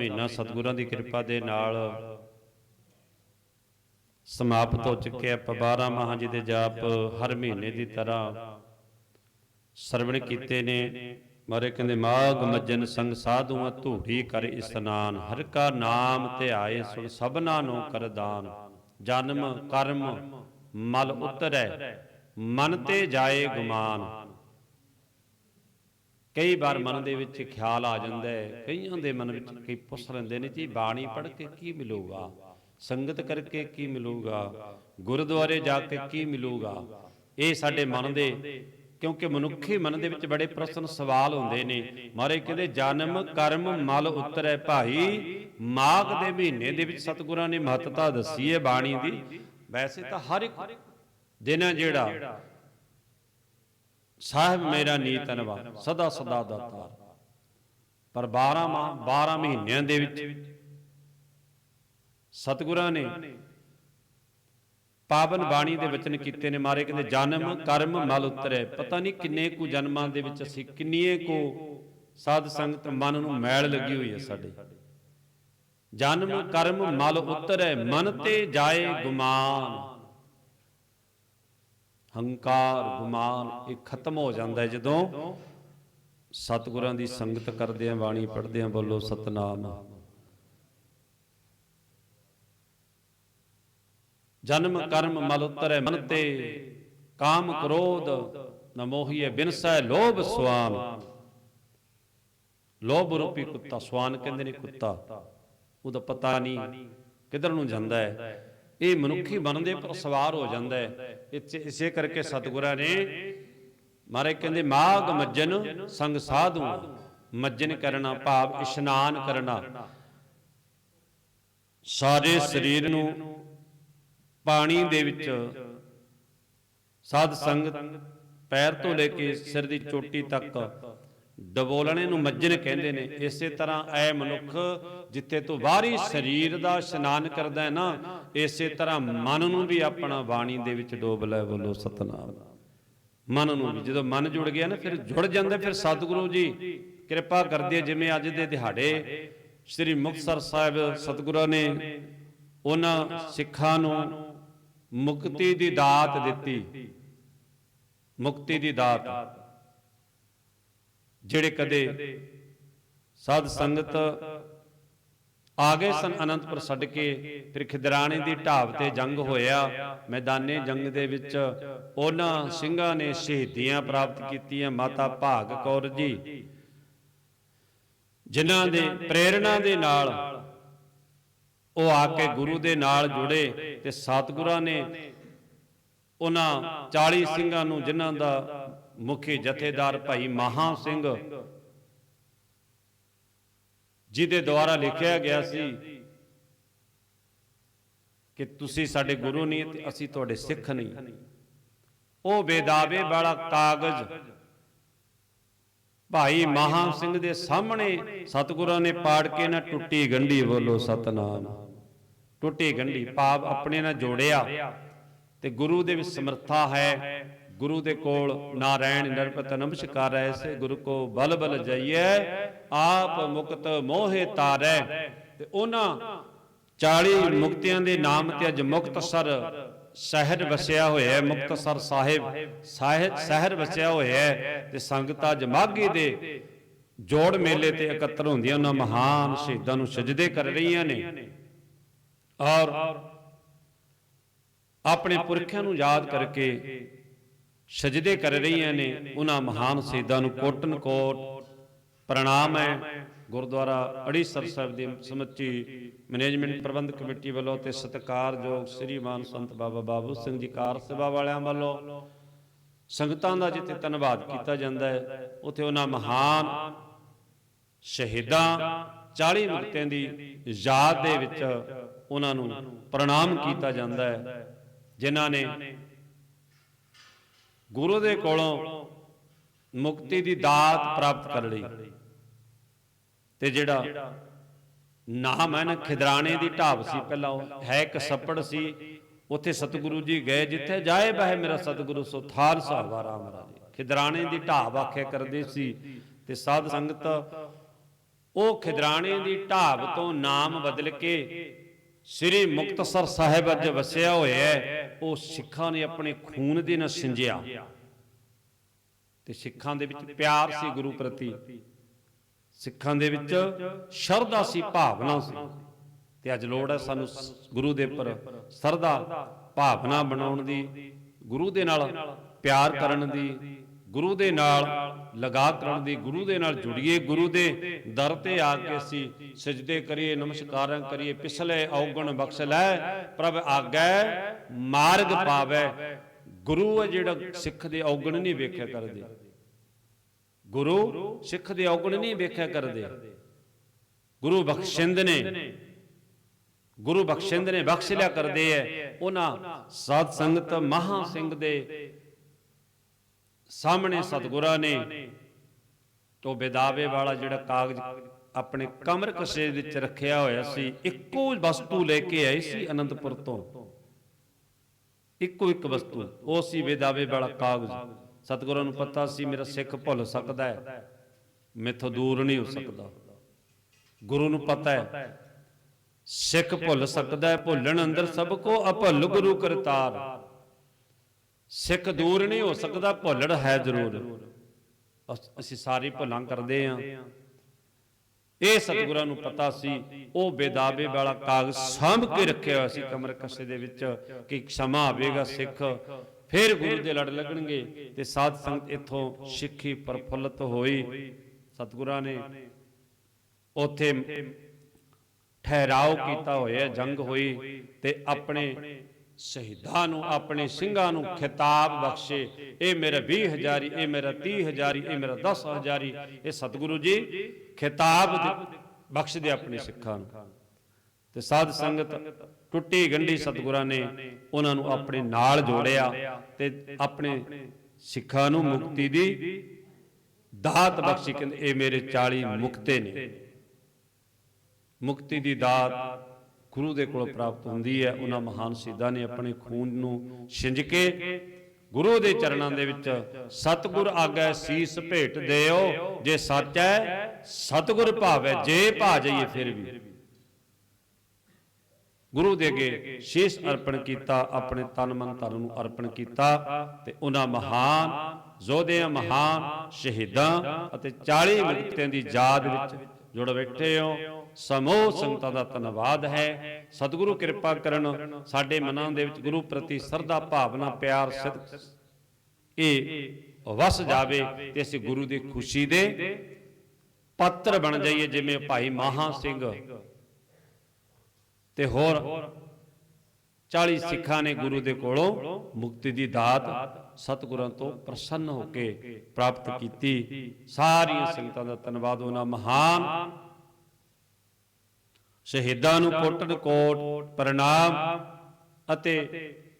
ਮਹੀਨਾ ਸਤਿਗੁਰਾਂ ਦੀ ਕਿਰਪਾ ਦੇ ਨਾਲ ਸਮਾਪਤ ਹੋ ਚੁੱਕਿਆ ਆਪਾਂ 12 ਮਾਹਾਂ ਜੀ ਦੇ ਜਾਪ ਹਰ ਮਹੀਨੇ ਦੀ ਤਰ੍ਹਾਂ ਸਰਵਣ ਕੀਤੇ ਨੇ। ਮਾਰੇ ਕਹਿੰਦੇ ਮਾਗ ਮੱਜਨ ਸੰਗ ਸਾਧੂਆਂ ਧੂੜੀ ਕਰ ਇਸਨਾਨ। ਹਰ ਕਾ ਨਾਮ ਧਿਆਏ ਸੁਣ ਸਭਨਾ ਨੂੰ ਕਰਦਾਨ ਜਨਮ ਕਰਮ ਮਲ ਉਤਰੈ, ਮਨ ਤੇ ਜਾਏ ਗੁਮਾਨ। ਕਈ ਵਾਰ ਮਨ ਦੇ ਵਿੱਚ ਖਿਆਲ ਆ ਜਾਂਦਾ ਹੈ, ਕਈਆਂ ਦੇ ਮਨ ਵਿੱਚ ਕਈ ਪੁੱਛ ਲੈਂਦੇ ਨੇ ਜੀ, ਬਾਣੀ ਪੜ੍ਹ ਕੇ ਕੀ ਮਿਲੂਗਾ? ਸੰਗਤ ਕਰਕੇ ਕੀ ਮਿਲੂਗਾ? ਗੁਰਦੁਆਰੇ ਜਾ ਕੇ ਕੀ ਮਿਲੂਗਾ? ਇਹ ਸਾਡੇ ਮਨ ਦੇ, ਕਿਉਂਕਿ ਮਨੁੱਖੀ ਮਨ ਦੇ ਵਿੱਚ ਬੜੇ ਪ੍ਰਸ਼ਨ ਸਵਾਲ ਹੁੰਦੇ ਨੇ। ਮਾਰੇ ਕਹਿੰਦੇ, ਜਨਮ, ਕਰਮ, ਮਲ ਉਤਰੈ ਭਾਈ, ਮਾਘ ਦੇ ਮਹੀਨੇ ਦੇ ਵਿੱਚ ਸਤਿਗੁਰਾਂ ਨੇ ਮਹੱਤਤਾ ਦੱਸੀ ਹੈ ਬਾਣੀ ਦੀ। ਵੈਸੇ ਤਾਂ ਹਰ ਇੱਕ ਦਿਨ ਹੈ ਜਿਹੜਾ ਸਾਹਿਬ ਮੇਰਾ ਨੀਤਨਵਾ ਸਦਾ ਸਦਾ ਦਾਤਾਰ ਪਰ 12 ਮਾਹ 12 ਮਹੀਨਿਆਂ ਦੇ ਵਿੱਚ ਸਤਿਗੁਰਾਂ ਨੇ ਪਾਵਨ ਬਾਣੀ ਦੇ ਵਚਨ ਕੀਤੇ ਨੇ ਮਾਰੇ ਕਹਿੰਦੇ ਜਨਮ ਕਰਮ ਮਲ ਉਤਰੇ। ਪਤਾ ਨਹੀਂ ਕਿੰਨੇ ਕੁ ਜਨਮਾਂ ਦੇ ਵਿੱਚ ਅਸੀਂ ਕਿੰਨੀਏ ਕੋ ਸਾਧ ਸੰਗਤ ਮਨ ਨੂੰ ਮੈਲ ਲੱਗੀ ਹੋਈ ਹੈ ਸਾਡੇ। ਜਨਮ ਕਰਮ ਮਲ ਉਤਰੇ ਮਨ ਤੇ ਜਾਏ ਗੁਮਾਨ। ਹੰਕਾਰ, ਗੁਮਾਨ, ਇਹ ਖਤਮ ਹੋ ਜਾਂਦਾ ਹੈ ਜਦੋਂ ਸਤਿਗੁਰਾਂ ਦੀ ਸੰਗਤ ਕਰਦੇ ਆਂ, ਬਾਣੀ ਪੜ੍ਹਦੇ ਆਂ, ਬੋਲੋ ਸਤਨਾਮ। ਜਨਮ ਕਰਮ ਮਲ ਉਤਰੈ ਮਨ ਤੇ, ਕਾਮ ਕ੍ਰੋਧ ਨ ਮੋਹੀਏ ਬਿਨਸੈ ਲੋਭ ਸਵਾਨ। ਲੋਭ ਰੂਪੀ ਕੁੱਤਾ, ਸਵਾਨ ਕਹਿੰਦੇ ਨੇ ਕੁੱਤਾ। ਉਹਦਾ ਪਤਾ ਨਹੀਂ ਕਿੱਧਰ ਨੂੰ ਜਾਂਦਾ ਹੈ। ਇਹ ਮਨੁੱਖੀ ਮਨ ਦੇ ਉੱਪਰ ਸਵਾਰ ਹੋ ਜਾਂਦਾ ਹੈ। ਇਸੇ- ਇਸੇ ਕਰਕੇ ਸਤਿਗੁਰਾਂ ਨੇ ਮਾਰੇ ਕਹਿੰਦੇ ਮਾਗ ਮੱਜਨ ਸੰਗ ਸਾਧੂ ਮੱਜਨ ਕਰਨਾ ਭਾਵ ਇਸ਼ਨਾਨ ਕਰਨਾ। ਸਾਰੇ ਸਰੀਰ ਨੂੰ ਪਾਣੀ ਦੇ ਵਿੱਚ ਸਾਧ ਸੰਗਤ ਪੈਰ ਤੋਂ ਲੈ ਕੇ ਸਿਰ ਦੀ ਚੋਟੀ ਤੱਕ ਡਬੋਲਣੇ ਨੂੰ ਮੱਜਨ ਕਹਿੰਦੇ ਨੇ, ਇਸੇ ਤਰ੍ਹਾਂ ਐ ਮਨੁੱਖ ਜਿੱਥੇ ਤੋਂ ਬਾਹਰੀ ਸਰੀਰ ਦਾ ਇਸ਼ਨਾਨ ਕਰਦਾ ਹੈ ਨਾ, ਇਸੇ ਤਰ੍ਹਾਂ ਮਨ ਨੂੰ ਵੀ ਆਪਣਾ ਬਾਣੀ ਦੇ ਵਿੱਚ ਡੋਬ ਲੈ ਬੋਲੋ ਸਤਨਾਮ। ਮਨ ਨੂੰ ਵੀ, ਜਦੋਂ ਮਨ ਜੁੜ ਗਿਆ ਨਾ, ਫਿਰ ਜੁੜ ਜਾਂਦਾ, ਫਿਰ ਸਤਿਗੁਰੂ ਜੀ ਕਿਰਪਾ ਕਰਦੇ ਜਿਵੇਂ ਅੱਜ ਦੇ ਦਿਹਾੜੇ ਸ੍ਰੀ ਮੁਕਤਸਰ ਸਾਹਿਬ ਸਤਿਗੁਰਾਂ ਨੇ ਉਹਨਾਂ ਸਿੱਖਾਂ ਨੂੰ ਮੁਕਤੀ ਦੀ ਦਾਤ ਦਿੱਤੀ। ਮੁਕਤੀ ਦੀ ਦਾਤ। ਜਿਹੜੇ ਕਦੇ ਸਾਧ ਸੰਗਤ ਆ ਗਏ ਸਨ ਅਨੰਦਪੁਰ ਛੱਡ ਕੇ, ਫਿਰ ਖਿਦਰਾਣੇ ਦੀ ਢਾਬ ਤੇ ਜੰਗ ਹੋਇਆ। ਮੈਦਾਨੇ ਜੰਗ ਦੇ ਵਿੱਚ ਉਹਨਾਂ ਸਿੰਘਾਂ ਨੇ ਸ਼ਹੀਦੀਆਂ ਪ੍ਰਾਪਤ ਕੀਤੀਆਂ, ਮਾਤਾ ਭਾਗ ਕੌਰ ਜੀ, ਜਿਨ੍ਹਾਂ ਦੇ ਪ੍ਰੇਰਣਾ ਦੇ ਨਾਲ ਉਹ ਆ ਕੇ ਗੁਰੂ ਦੇ ਨਾਲ ਜੁੜੇ ਤੇ ਸਤਿਗੁਰਾਂ ਨੇ ਉਹਨਾਂ 40 ਸਿੰਘਾਂ ਨੂੰ ਜਿਨ੍ਹਾਂ ਦਾ ਮੁਖੀ ਜਥੇਦਾਰ ਭਾਈ ਮਹਾ ਸਿੰਘ, ਜਿਹਦੇ ਦੁਆਰਾ ਲਿਖਿਆ ਗਿਆ ਸੀ ਕਿ ਤੁਸੀਂ ਸਾਡੇ ਗੁਰੂ ਨਹੀਂ ਤੇ ਅਸੀਂ ਤੁਹਾਡੇ ਸਿੱਖ ਨਹੀਂ। ਉਹ ਬੇਦਾਵੇ ਵਾਲਾ ਕਾਗਜ਼ ਭਾਈ ਮਹਾ ਸਿੰਘ ਦੇ ਸਾਹਮਣੇ ਸਤਿਗੁਰਾਂ ਨੇ ਪਾੜ ਕੇ ਨਾ ਟੁੱਟੀ ਗੰਢੀ ਬੋਲੋ ਸਤਨਾਮ। ਟੁੱਟੀ ਗੰਢੀ, ਪਾਪ ਆਪਣੇ ਨਾਲ ਜੋੜਿਆ ਤੇ ਗੁਰੂ ਦੇ ਵਿੱਚ ਸਮਰੱਥਾ ਹੈ। ਗੁਰੂ ਦੇ ਕੋਲ ਨਾਰਾਇਣ ਨਿਰਪਤ ਨਮਸਕਾਰ ਐਸੇ ਗੁਰੂ ਕੋ ਬਲ ਬਲ ਜਾਈਐ, ਆਪ ਮੁਕਤ ਮੋਹਿ ਤਾਰੈ। ਤੇ ਉਹਨਾਂ 40 ਮੁਕਤਿਆਂ ਦੇ ਨਾਮ ਤੇ ਅੱਜ ਮੁਕਤਸਰ ਸ਼ਹਿਰ ਵਸਿਆ ਹੋਇਆ ਹੈ, ਮੁਕਤਸਰ ਸਾਹਿਬ। ਸਾਹਿਬ ਸ਼ਹਿਰ ਵਸਿਆ ਹੋਇਆ ਹੈ ਤੇ ਸੰਗਤਾਂ ਜਮਾਗੀ ਦੇ ਜੋੜ ਮੇਲੇ ਤੇ ਇਕੱਤਰ ਹੁੰਦੀਆਂ, ਉਹਨਾਂ ਮਹਾਨ ਸ਼ਹੀਦਾਂ ਨੂੰ ਸਜਦੇ ਕਰ ਰਹੀਆਂ ਨੇ। ਔਰ ਆਪਣੇ ਪੁਰਖਿਆਂ ਨੂੰ ਯਾਦ ਕਰਕੇ ਸਜਦੇ ਕਰ ਰਹੀਆਂ ਨੇ, ਉਹਨਾਂ ਮਹਾਨ ਸ਼ਹੀਦਾਂ ਨੂੰ ਕੋਟਨ ਕੋਟ ਪ੍ਰਣਾਮ ਹੈ। ਗੁਰਦੁਆਰਾ ਅੜੀਸਰ ਸਾਹਿਬ ਦੀ ਸਮੁੱਚੀ ਮੈਨੇਜਮੈਂਟ ਪ੍ਰਬੰਧਕ ਕਮੇਟੀ ਵੱਲੋਂ ਤੇ ਸਤਿਕਾਰਯੋਗ ਸ੍ਰੀਮਾਨ ਸੰਤ ਬਾਬਾ ਬਾਬੂ ਸਿੰਘ ਜੀ ਕਾਰ ਸੇਵਾ ਵਾਲਿਆਂ ਵੱਲੋਂ ਸੰਗਤਾਂ ਦਾ ਜਿੱਥੇ ਧੰਨਵਾਦ ਕੀਤਾ ਜਾਂਦਾ ਹੈ, ਉੱਥੇ ਉਹਨਾਂ ਮਹਾਨ ਸ਼ਹੀਦਾਂ 40 ਮੁਕਤਿਆਂ ਦੀ ਯਾਦ ਦੇ ਵਿੱਚ ਉਹਨਾਂ ਨੂੰ ਪ੍ਰਣਾਮ ਕੀਤਾ ਜਾਂਦਾ ਹੈ, ਜਿਨ੍ਹਾਂ ਨੇ ਗੁਰੂ ਦੇ ਕੋਲੋਂ ਮੁਕਤੀ ਦੀ ਦਾਤ ਪ੍ਰਾਪਤ ਕਰ ਲਈ। ਤੇ ਜਿਹੜਾ ਨਾਮ ਹੈ ਨਾ, ਖਿਦਰਾਣੇ ਦੀ ਢਾਬ ਸੀ, ਪਹਿਲਾਂ ਉਹ ਹੈ ਇੱਕ ਸੱਪੜ ਸੀ, ਉੱਥੇ ਸਤਿਗੁਰੂ ਜੀ ਗਏ, ਜਿੱਥੇ ਜਾਏ ਬਹਿ ਮੇਰਾ ਸਤਿਗੁਰੂ, ਸੋ ਥਾਲ ਸਹਾਵਾ ਰਾਮ ਰਾਜੇ ਖਿਦਰਾਣੇ ਦੀ ਢਾਬ ਆਖਿਆ ਕਰਦੇ ਸੀ ਤੇ ਸਾਧ ਸੰਗਤ ਉਹ ਖਿਦਰਾਣੇ ਦੀ ਢਾਬ ਤੋਂ ਨਾਮ ਬਦਲ ਕੇ ਸ੍ਰੀ ਮੁਕਤਸਰ ਸਾਹਿਬ ਅੱਜ ਵਸਿਆ ਹੋਇਆ ਉਹ ਸਿੱਖਾਂ ਨੇ ਆਪਣੇ ਖੂਨ ਦੇ ਨਾਲ ਸਿੰਜਿਆ। ਤੇ ਸਿੱਖਾਂ ਦੇ ਵਿੱਚ ਪਿਆਰ ਸੀ ਗੁਰੂ ਪ੍ਰਤੀ। ਸਿੱਖਾਂ ਦੇ ਵਿੱਚ ਸ਼ਰਧਾ ਸੀ, ਭਾਵਨਾ ਸੀ। ਤੇ ਅੱਜ ਲੋੜ ਹੈ ਸਾਨੂੰ ਗੁਰੂ ਦੇ ਉੱਪਰ ਸਰਦਾ ਭਾਵਨਾ ਬਣਾਉਣ ਦੀ, ਗੁਰੂ ਦੇ ਨਾਲ ਪਿਆਰ ਕਰਨ ਦੀ ਗੁਰੂ ਦੇ ਨਾਲ ਲਗਾ ਕਰਨ ਦੀ ਗੁਰੂ ਦੇ ਨਾਲ ਜੁੜੀਏ, ਗੁਰੂ ਦੇ ਦਰ ਤੇ ਆ ਕੇ ਅਸੀਂ ਸਜਦੇ ਕਰੀਏ, ਨਮਸਕਾਰਾਂ ਕਰੀਏ, ਪਿਛਲੇ ਔਗਣ ਬਖਸ਼ ਲੈ, ਪ੍ਰਭ ਆਗੈ, ਮਾਰਗ ਪਾਵੈ। ਗੁਰੂ ਹੈ ਜਿਹੜਾ ਸਿੱਖ ਦੇ ਔਗਣ ਨਹੀਂ ਵੇਖਿਆ ਕਰਦੇ। ਗੁਰੂ ਸਿੱਖ ਦੇ ਔਗਣ ਨਹੀਂ ਵੇਖਿਆ ਕਰਦੇ। ਗੁਰੂ ਬਖਸ਼ਿੰਦ ਨੇ, ਗੁਰੂ ਬਖਸ਼ਿੰਦ ਨੇ ਬਖਸ਼ ਲਿਆ ਕਰਦੇ ਐ। ਉਹਨਾਂ ਸਾਧ ਸੰਗਤ ਮਹਾ ਸਿੰਘ ਦੇ ਸਾਹਮਣੇ ਸਤਿਗੁਰਾਂ ਨੇ ਤੋਂ ਬੇਦਾਵੇ ਵਾਲਾ ਜਿਹੜਾ ਕਾਗਜ਼ ਆਪਣੇ ਕਮਰ ਕਸੇ ਵਿੱਚ ਰੱਖਿਆ ਹੋਇਆ ਸੀ ਇੱਕੋ ਵਸਤੂ ਲੈ ਕੇ ਆਏ ਸੀ ਅਨੰਦਪੁਰ ਤੋਂ। ਇੱਕੋ ਇੱਕ ਵਸਤੂ ਉਹ ਸੀ ਬੇਦਾਵੇ ਵਾਲਾ ਕਾਗਜ਼। ਸਤਿਗੁਰਾਂ ਨੂੰ ਪਤਾ ਸੀ ਮੇਰਾ ਸਿੱਖ ਭੁੱਲ ਸਕਦਾ ਹੈ। ਮੈਥੋਂ ਦੂਰ ਨਹੀਂ ਹੋ ਸਕਦਾ। ਗੁਰੂ ਨੂੰ ਪਤਾ ਹੈ। ਸਿੱਖ ਭੁੱਲ ਸਕਦਾ ਹੈ ਭੁੱਲਣ ਅੰਦਰ ਸਭ ਕੋ ਅਭੁੱਲ ਗੁਰੂ ਕਰਤਾਰ। ਸਿੱਖ ਦੂਰ ਨਹੀਂ ਹੋ ਸਕਦਾ, ਭੁੱਲੜ ਹੈ ਜ਼ਰੂਰ। ਅਸੀਂ ਸਾਰੇ ਭੁੱਲਾਂ ਕਰਦੇ ਆਂ ਇਹ ਸਤਿਗੁਰਾਂ ਨੂੰ ਪਤਾ ਸੀ, ਉਹ ਬੇਦਾਬੇ ਵਾਲਾ ਕਾਗਜ਼ ਸਾਂਭ ਕੇ ਰੱਖਿਆ ਹੋਇਆ ਸੀ ਕਮਰ ਕਸੇ ਦੇ ਵਿੱਚ, ਕਿ ਸਮਾਂ ਆਵੇਗਾ ਸਿੱਖ, ਫਿਰ ਗੁਰੂ ਦੇ ਲੜ ਲੱਗਣਗੇ ਤੇ ਸਾਧ ਸੰਗਤ ਇੱਥੋਂ ਸਿੱਖੀ ਪ੍ਰਫੁੱਲਤ ਹੋਈ। ਸਤਿਗੁਰਾਂ ਨੇ ਉੱਥੇ ਠਹਿਰਾਓ ਕੀਤਾ ਹੋਇਆ, ਜੰਗ ਹੋਈ ਤੇ ਆਪਣੇ ਸ਼ਹੀਦਾਂ ਨੂੰ, ਆਪਣੇ ਸਿੰਘਾਂ ਨੂੰ ਖਿਤਾਬ ਬਖਸ਼ੇ। ਇਹ ਮੇਰਾ 20 ਹਜ਼ਾਰੀ, ਇਹ ਮੇਰਾ 30 ਹਜ਼ਾਰੀ, ਇਹ ਮੇਰਾ 10 ਹਜ਼ਾਰੀ, ਇਹ ਸਤਿਗੁਰੂ ਜੀ ਖਿਤਾਬ ਬਖਸ਼ਦੇ ਆਪਣੇ ਸਿੱਖਾਂ ਨੂੰ। ਤੇ ਸਾਧ ਸੰਗਤ ਟੁੱਟੀ ਗੰਢੀ ਸਤਿਗੁਰਾਂ ਨੇ ਉਹਨਾਂ ਨੂੰ ਆਪਣੇ ਨਾਲ ਜੋੜਿਆ ਤੇ ਆਪਣੇ ਸਿੱਖਾਂ ਨੂੰ ਮੁਕਤੀ ਦੀ ਦਾਤ ਬਖਸ਼ੀ। ਕਹਿੰਦੇ, ਇਹ ਮੇਰੇ 40 ਮੁਕਤੇ ਨੇ। ਮੁਕਤੀ ਦੀ ਦਾਤ ਗੁਰੂ ਦੇ ਕੋਲੋਂ ਪ੍ਰਾਪਤ ਹੁੰਦੀ ਹੈ, ਉਹਨਾਂ ਮਹਾਨ ਸ਼ਹੀਦਾਂ ਨੇ ਆਪਣੇ ਖੂਨ ਨੂੰ ਛਿੰਜ ਕੇ ਗੁਰੂ ਦੇ ਚਰਨਾਂ ਦੇ ਵਿੱਚ ਸਤਿਗੁਰ ਆਗੈ ਸੀਸ ਭੇਟ ਦਿਓ, ਜੇ ਸੱਚ ਹੈ, ਸਤਿਗੁਰ ਭਾਵੈ, ਜੇ ਭਾ ਜਾਈਏ ਫਿਰ ਵੀ। ਗੁਰੂ ਦੇ ਅੱਗੇ ਸ਼ੀਸ਼ ਅਰਪਣ ਕੀਤਾ, ਆਪਣੇ ਤਨ ਮਨ ਧਨ ਨੂੰ ਅਰਪਣ ਕੀਤਾ ਤੇ ਉਹਨਾਂ ਮਹਾਨ ਯੋਧਿਆਂ ਮਹਾਨ ਸ਼ਹੀਦਾਂ ਅਤੇ 40 ਮੁਕਤਿਆਂ ਦੀ ਯਾਦ ਵਿੱਚ ਜੁੜ ਬੈਠੇ ਹੋ। ਸਮੂਹ ਸੰਗਤਾਂ ਦਾ ਧੰਨਵਾਦ ਹੈ। ਸਤਿਗੁਰੂ ਕਿਰਪਾ ਕਰਨ ਸਾਡੇ ਮਨਾਂ ਦੇ ਵਿੱਚ ਗੁਰੂ ਪ੍ਰਤੀ ਸਰਦਾ ਭਾਵਨਾ, ਪਿਆਰ ਸਿੱਧ ਇਹ ਵਸ ਜਾਵੇ ਤੇ ਅਸੀਂ ਗੁਰੂ ਦੀ ਖੁਸ਼ੀ ਦੇ ਪਾਤਰ ਬਣ ਜਾਈਏ, ਜਿਵੇਂ ਭਾਈ ਮਹਾ ਸਿੰਘ ਤੇ ਹੋਰ 40 ਸਿੱਖਾਂ ਨੇ ਗੁਰੂ ਦੇ ਕੋਲੋਂ ਮੁਕਤੀ ਦੀ ਦਾਤ ਸਤਿਗੁਰਾਂ ਤੋਂ ਪ੍ਰਸੰਨ ਹੋ ਕੇ ਪ੍ਰਾਪਤ ਕੀਤੀ। ਸਾਰੀਆਂ ਸੰਗਤਾਂ ਦਾ ਧੰਨਵਾਦ। ਉਹਨਾਂ ਮਹਾਨ ਸ਼ਹੀਦਾਂ ਨੂੰ ਕੋਟਨ ਕੋਟ ਪ੍ਰਣਾਮ। ਅਤੇ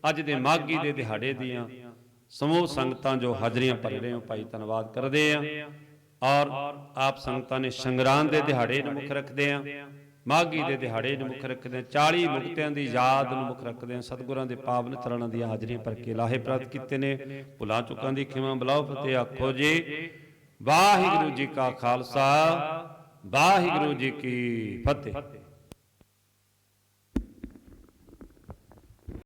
ਅੱਜ ਦੇ ਮਾਗੀ ਦੇ ਦਿਹਾੜੇ ਦੀਆਂ ਸਮੂਹ ਸੰਗਤਾਂ ਜੋ ਹਾਜ਼ਰੀਆਂ ਭਰ ਰਹੇ ਹੋ ਭਾਈ ਧੰਨਵਾਦ ਕਰਦੇ ਆ ਔਰ ਆਪ ਸੰਗਤਾਂ ਨੇ ਸੰਗਰਾਂਦ ਦੇ ਦਿਹਾੜੇ ਨੂੰ ਮੁੱਖ ਰੱਖਦੇ ਆ ਮਾਗੀ ਦੇ ਦਿਹਾੜੇ ਨੂੰ ਮੁੱਖ ਰੱਖਦੇ ਆ 40 ਮੁਕਤਿਆਂ ਦੀ ਯਾਦ ਨੂੰ ਮੁੱਖ ਰੱਖਦੇ ਆ ਸਤਿਗੁਰਾਂ ਦੇ ਪਾਵਨ ਚਰਨਾਂ ਦੀਆਂ ਹਾਜ਼ਰੀਆਂ ਭਰ ਕੇ ਲਾਹੇ ਪ੍ਰਾਪਤ ਕੀਤੇ ਨੇ। ਭੁਲਾ ਚੁੱਕਾਂ ਦੀ ਖਿਮਾ ਬਲਾਓ, ਫਤਿਹ ਆਖੋ ਜੀ। ਵਾਹਿਗੁਰੂ ਜੀ ਕਾ ਖਾਲਸਾ, ਵਾਹਿਗੁਰੂ ਜੀ ਕੀ ਫਤਿਹ।